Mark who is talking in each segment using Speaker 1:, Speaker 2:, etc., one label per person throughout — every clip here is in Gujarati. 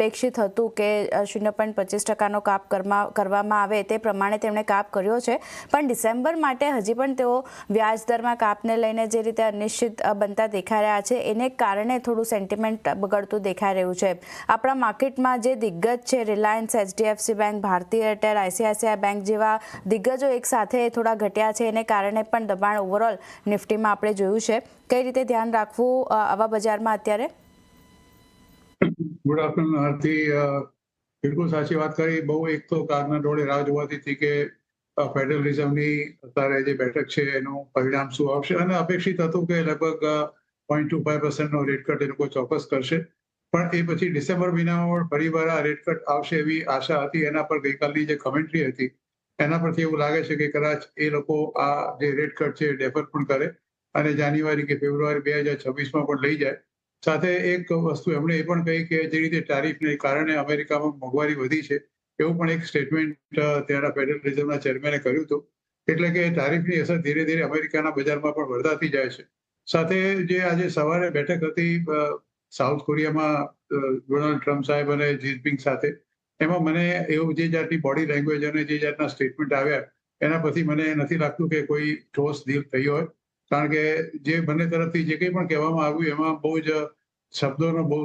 Speaker 1: અપેક્ષિત હતું કે શૂન્ય પોઈન્ટ પચીસ ટકાનો કાપ કરવામાં આવે તે પ્રમાણે તેમણે કાપ કર્યો છે. પણ ડિસેમ્બર માટે હજી પણ તેઓ વ્યાજ દરમાં કાપને લઈને જે રીતે અનિશ્ચિત બનતા દેખાઈ રહ્યા છે, એને કારણે થોડું સેન્ટિમેન્ટ બગડતું દેખાઈ રહ્યું છે. આપણા માર્કેટમાં જે દિગ્ગજ છે, રિલાયન્સ, એચડીએફસી બેંક, ભારતીય એરટેલ, આઈસીઆઈસીઆઈ બેંક જેવા દિગ્ગજો એક સાથે થોડા ઘટ્યા છે, એને કારણે પણ દબાણ ઓવરઓલ નિફ્ટીમાં આપણે જોયું છે. કઈ રીતે ધ્યાન રાખવું આવા બજારમાં અત્યારે?
Speaker 2: ગુડ આફ્ટરનૂન આરતી બિલકુલ સાચી વાત કરી. બહુ એક તો કારના ડોળે રાહ જોવાતી હતી કે ફેડરલ રિઝર્વની અત્યારે જે બેઠક છે, એનું પરિણામ શું આવશે? અને અપેક્ષિત હતું કે લગભગ પોઈન્ટ ટુ ફાઈવ પર્સન્ટનો રેટ કટ એ લોકો ચોક્કસ કરશે. પણ એ પછી ડિસેમ્બર મહિનામાં ફરીવાર આ રેટ કટ આવશે એવી આશા હતી. એના પર ગઈકાલની જે કમેન્ટ્રી હતી, એના પરથી એવું લાગે છે કે કદાચ એ લોકો આ જે રેટ કટ છે ડેફર પણ કરે. અને જાન્યુઆરી કે ફેબ્રુઆરી બે હજાર છવ્વીસમાં પણ લઈ જાય. સાથે એક વસ્તુ એમણે એ પણ કહી કે જે રીતે ટારિફને કારણે અમેરિકામાં મોંઘવારી વધી છે, એવું પણ એક સ્ટેટમેન્ટ ત્યાંના ફેડરલ રિઝર્વના ચેરમેને કર્યું હતું. એટલે કે ટારિફની અસર ધીરે ધીરે અમેરિકાના બજારમાં પણ વર્તાતી જાય છે. સાથે જે આજે સવારે બેઠક હતી સાઉથ કોરિયામાં ડોનાલ્ડ ટ્રમ્પ સાહેબ અને જીનપિંગ સાથે. એમાં મને એવું જે જાતની બોડી લેંગ્વેજ અને જે જાતના સ્ટેટમેન્ટ આવ્યા, એના પછી મને નથી લાગતું કે કોઈ ઠોસ ડીલ થઈ હોય. કારણ કે જે બંને તરફથી જે કંઈ પણ કહેવામાં આવ્યું, એમાં બહુ જ શબ્દોનો બહુ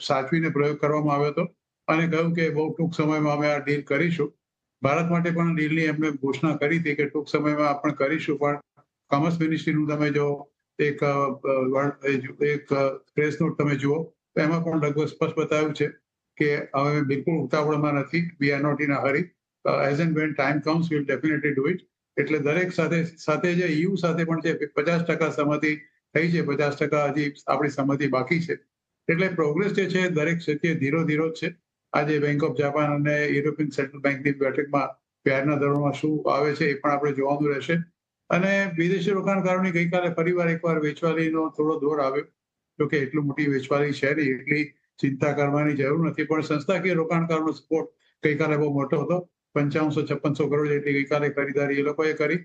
Speaker 2: સાચવીને પ્રયોગ કરવામાં આવ્યો હતો અને કહ્યું કે બહુ ટૂંક સમયમાં અમે આ ડીલ કરીશું. ભારત માટે પણ ડીલની એમણે ઘોષણા કરી હતી કે ટૂંક સમયમાં આપણે કરીશું, પણ કોમર્સ મિનિસ્ટ્રીનું તમે જો એક એક પ્રેસ નોટ તમે જુઓ, તો એમાં પણ લગભગ સ્પષ્ટ બતાવ્યું છે કે હવે બિલકુલ ઉતાવળમાં નથી we are not in hurry as and when time comes will definitely do it એટલે દરેક સાથે સાથે જે યુ સાથે પણ જે પચાસ ટકા સહમતિ થઈ છે, પચાસ ટકા હજી આપણી સહમતિ બાકી છે એટલે પ્રોગ્રેસ જે છે, દરેક ક્ષેત્રે ધીરો ધીરો છે. આજે બેંક ઓફ જાપાન અને યુરોપિયન સેન્ટ્રલ બેંકની બેઠકમાં વ્યાજના દરોમાં શું આવે છે એ પણ આપણે જોવાનું રહેશે. અને વિદેશી રોકાણકારોની ગઈકાલે ફરીવાર એકવાર વેચવાલીનો થોડો દોર આવ્યો. જોકે એટલું મોટી વેચવાલી છે નહીં, એટલી ચિંતા કરવાની જરૂર નથી. પણ સંસ્થાકીય રોકાણકારોનો સપોર્ટ ગઈકાલે બહુ મોટો હતો. પંચાવનસો, છપ્પનસો કરોડ જેટલી ગઈકાલે ખરીદારી એ લોકોએ કરી.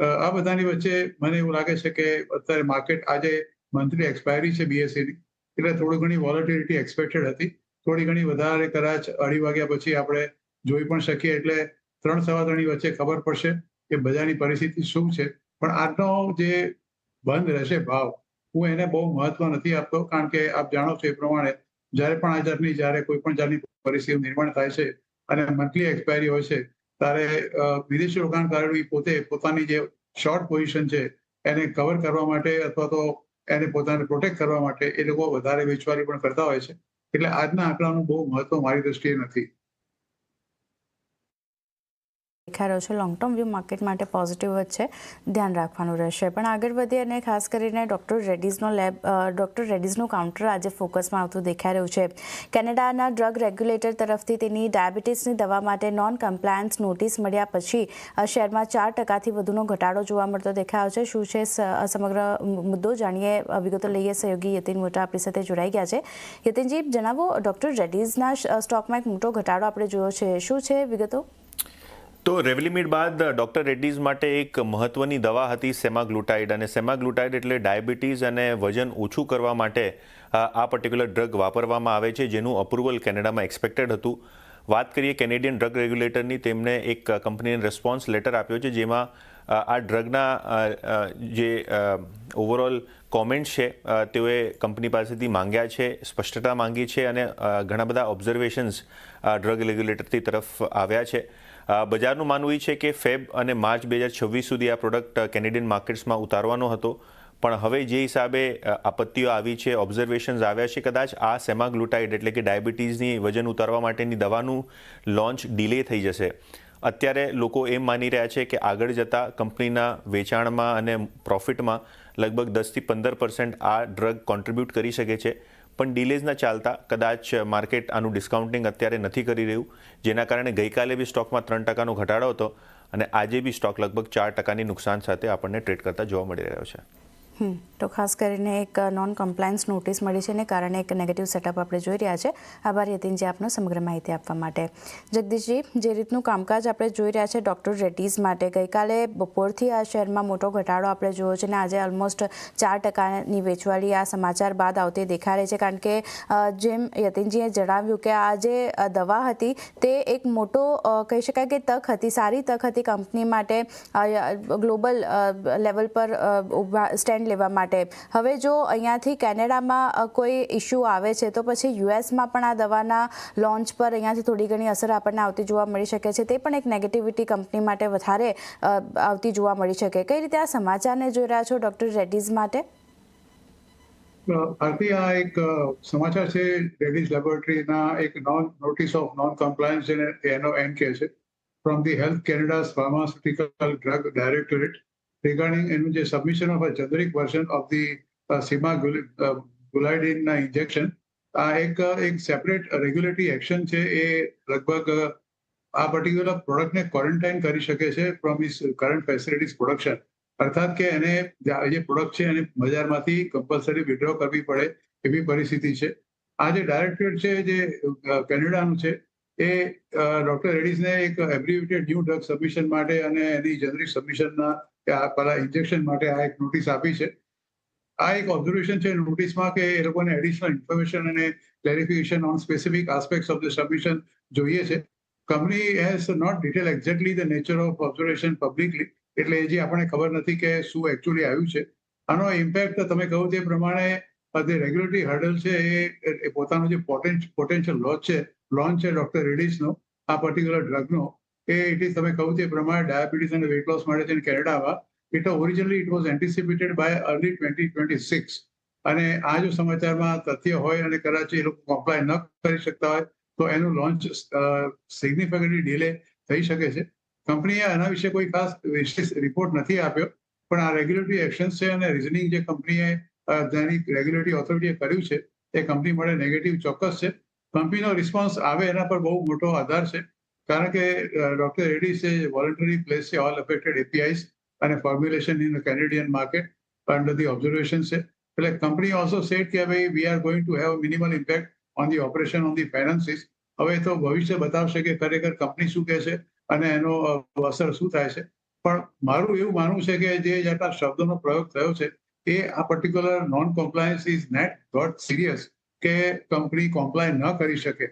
Speaker 2: આ બધાની વચ્ચે મને એવું લાગે છે કે અત્યારે માર્કેટ આજે મંથલી એક્સપાયરી છે બીએસસીની એટલે થોડી ઘણી વોલેટિલિટી એક્સપેક્ટેડ હતી. થોડી ઘણી વધારે કદાચ અઢી વાગ્યા પછી આપણે જોઈ પણ શકીએ. એટલે ત્રણ સવા ત્રણની વચ્ચે ખબર પડશે કે બજારની પરિસ્થિતિ શું છે. પણ આજનો જે બંધ રહેશે ભાવ, હું એને બહુ મહત્વ નથી આપતો. કારણ કે આપ જાણો છો એ પ્રમાણે જ્યારે પણ આ જાતની, જ્યારે કોઈ પણ જાતની પરિસ્થિતિ નિર્માણ થાય છે અને મંથલી એક્સપાયરી હોય છે, ત્યારે વિદેશી રોકાણકારોની પોતે પોતાની જે શોર્ટ પોઝિશન છે, એને કવર કરવા માટે અથવા તો એને પોતાને પ્રોટેક્ટ કરવા માટે એ લોકો વધારે વેચવાલી પણ કરતા હોય છે. એટલે આજના આંકડાનું બહુ મહત્વ મારી દ્રષ્ટિએ નથી.
Speaker 1: દેખાઈ રહ્યો છે. લોંગ ટર્મ વ્યૂ માર્કેટ માટે પોઝિટિવ જ છે. ધ્યાન રાખવાનું રહેશે. પણ આગળ વધીએ અને ખાસ કરીને ડૉક્ટર રેડીઝનો લેબ ડૉક્ટર રેડીઝનું કાઉન્ટર આજે ફોકસમાં આવતું દેખાઈ રહ્યું છે. કેનેડાના ડ્રગ રેગ્યુલેટર તરફથી તેની ડાયાબિટીસની દવા માટે નોન કમ્પ્લાયન્સ નોટિસ મળ્યા પછી શેરમાં ચાર ટકાથી વધુનો ઘટાડો જોવા મળતો દેખાયો છે. શું છે? સમગ્ર મુદ્દો જાણીએ. વિગતો લઈએ. સહયોગી યતિન મોટા આપણી સાથે જોડાઈ ગયા છે. યતિનજી, જણાવો ડૉક્ટર રેડીઝના સ્ટોકમાં એક મોટો ઘટાડો આપણે જોયો છે. શું છે વિગતો?
Speaker 3: તો રેવલિમિડ બાદ ડૉક્ટર રેડ્ડીઝ માટે એક મહત્વની દવા હતી સેમાગ્લુટાઇડ. અને સેમાગ્લુટાઇડ એટલે ડાયાબિટીસ અને વજન ઓછું કરવા માટે આ પર્ટિક્યુલર ડ્રગ વાપરવામાં આવે છે, જેનું અપ્રુવલ કેનેડામાં એક્સપેક્ટેડ હતું. વાત કરીએ કેનેડિયન ડ્રગ રેગ્યુલેટરની તેમણે એક કંપનીને રિસ્પોન્સ લેટર આપ્યો છે, જેમાં આ ડ્રગના જે ઓવરઓલ કોમેન્ટ્સ છે તેઓએ કંપની પાસેથી માંગ્યા છે, સ્પષ્ટતા માંગી છે, અને ઘણા બધા ઓબ્ઝર્વેશન્સ ડ્રગ રેગ્યુલેટરથી તરફ આવ્યા છે. બજારનું માનવું એ છે કે ફેબ અને માર્ચ બે હજાર છવ્વીસ સુધી આ પ્રોડક્ટ કેનેડિયન માર્કેટ્સમાં ઉતારવાનો હતો. પણ હવે જે હિસાબે આપત્તિઓ આવી છે, ઓબ્ઝર્વેશન્સ આવ્યા છે, કદાચ આ સેમાગ્લુટાઇડ એટલે કે ડાયાબિટીસની વજન ઉતારવા માટેની દવાનું લોન્ચ ડિલે થઈ જશે. અત્યારે લોકો એમ માની રહ્યા છે કે આગળ જતાં કંપનીના વેચાણમાં અને પ્રોફિટમાં લગભગ દસથી પંદર પર્સન્ટ આ ડ્રગ કોન્ટ્રીબ્યુટ કરી શકે છે. પણ ડિલેઝના ચાલતા કદાચ માર્કેટ આનું ડિસ્કાઉન્ટિંગ અત્યારે નથી કરી રહ્યું. જેના કારણે ગઈકાલે બી સ્ટોકમાં ત્રણ ટકાનો ઘટાડો હતો અને આજે બી સ્ટોક લગભગ ચાર ટકાની નુકસાન સાથે આપણને ટ્રેડ કરતા જોવા મળી રહ્યો છે.
Speaker 1: તો ખાસ કરીને એક નોન કમ્પ્લાયન્સ નોટિસ મળી છે ને કારણે એક નેગેટિવ સેટઅપ આપણે જોઈ રહ્યા છે. આભાર યતીનજી આપનો સમગ્ર માહિતી આપવા માટે. જગદીશજી, જે રીતનું કામકાજ આપણે જોઈ રહ્યા છે ડૉક્ટર રેડ્ડીઝ માટે, ગઈકાલે બપોરથી આ શહેરમાં મોટો ઘટાડો આપણે જોયો છે ને આજે ઓલમોસ્ટ ચાર ટકાની વેચવાળી આ સમાચાર બાદ આવતી રહી છે. કારણ કે જેમ યતીનજીએ જણાવ્યું કે આ જે દવા હતી તે એક મોટો કહી શકાય કે તક હતી, સારી તક હતી કંપની માટે ગ્લોબલ લેવલ પર ઊભા સ્ટેન્ડ લેવા માટે. હવે જો અહીંયાથી કેનેડામાં કોઈ ઇસ્યુ આવે છે, તો પછી યુએસમાં પણ આ દવાના લોન્ચ પર અહીંયાથી થોડી ઘણી અસર આપણને આવતી જોવા મળી શકે છે. તે પણ એક નેગેટિવિટી કંપની માટે વધારે આવતી જોવા મળી શકે. કઈ રીતે આ સમાચારને જોઈ રહ્યા છો ડૉક્ટર રેડ્ડીઝ માટે?
Speaker 2: ભારતી આ એક સમાચાર છે રેડિસ લેબોરેટરીના એક non notice of non compliance એનો એમ કે છે. From the health Canada's pharmaceutical drug directorate regarding એનું જે submission of a generic version of the સીમા ગુલાઇડિનના ઇન્જેક્શન આ એક એક સેપરેટ રેગ્યુલેટરી એક્શન છે, એ લગભગ, આ પર્ટિક્યુલર પ્રોડક્ટને ક્વોરન્ટાઇન કરી શકે છે from its current facilities production અર્થાત કે એને જે- પ્રોડક્ટ છે એને બજારમાંથી કમ્પલસરી વિડ્રો કરવી પડે એવી પરિસ્થિતિ છે. આ જે ડાયરેક્ટરેટ છે, જે કેનેડાનું છે, એ ડોક્ટર રેડીઝને એક એબ્રિવેટેડ ન્યૂ ડ્રગ સબમિશન માટે અને એની જનરિક સબમિશનના આ પેલા ઇન્જેક્શન માટે આ એક નોટિસ આપી છે. આ એક ઓબ્ઝર્વેશન છે નોટિસમાં કે એ લોકોને એડિશનલ ઇન્ફોર્મેશન અને clarification on specific aspect of the submission જોઈએ છે. Company has not detail exactly the nature of observation publicly એટલે જે આપણને ખબર નથી કે શું એકચ્યુઅલી આવ્યું છે. આનો ઇમ્પેક્ટ તમે કહું તે પ્રમાણે જે રેગ્યુલેટરી હર્ડલ છે એ એ પોતાનો જે પોટેન્શિયલ લોન્ચ છે લોન્ચ છે ડોક્ટર રેડિસનો આ પર્ટિક્યુલર ડ્રગનો એ ઇટ ઇઝ તમે કહું તે પ્રમાણે ડાયાબિટીસ અને વેટ લોસ માટે છે કેનેડામાં it originally it was anticipated by early twenty twenty six અને આ જો સમાચારમાં તથ્ય હોય અને કદાચ એ લોકો કોમ્પ્લાય ન કરી શકતા હોય, તો એનું લોન્ચ સિગ્નિફિકન્ટલી ડિલે થઈ શકે છે. કંપનીએ આના વિશે કોઈ ખાસ વિશેષ રિપોર્ટ નથી આપ્યો, પણ આ રેગ્યુલેટરી એક્શન છે અને રીઝનિંગ જે કંપનીએ તેની રેગ્યુલેટરી ઓથોરિટીએ કર્યું છે, એ કંપની માટે નેગેટિવ ચોક્કસ છે. કંપનીનો રિસ્પોન્સ આવે એના પર બહુ મોટો આધાર છે. કારણ કે ડોક્ટર રેડીસ એ વોલન્ટરી પ્લેસ છે ઓલ અફેક્ટેડ એપીઆઈસ અને formulation in Canadian market under the observation છે. એટલે કંપની ઓલ્સો સેટ કે, ભાઈ we are going to have minimal impact on the operation on the finances હવે તો ભવિષ્ય બતાવશે કે ખરેખર કંપની શું કહે છે અને એનો અસર શું થાય છે. પણ મારું એવું માનવું છે કે જે જેટલા શબ્દોનો પ્રયોગ થયો છે, એ આ particular non compliance is not got serious કે કંપની કોમ્પ્લાય ન કરી શકે.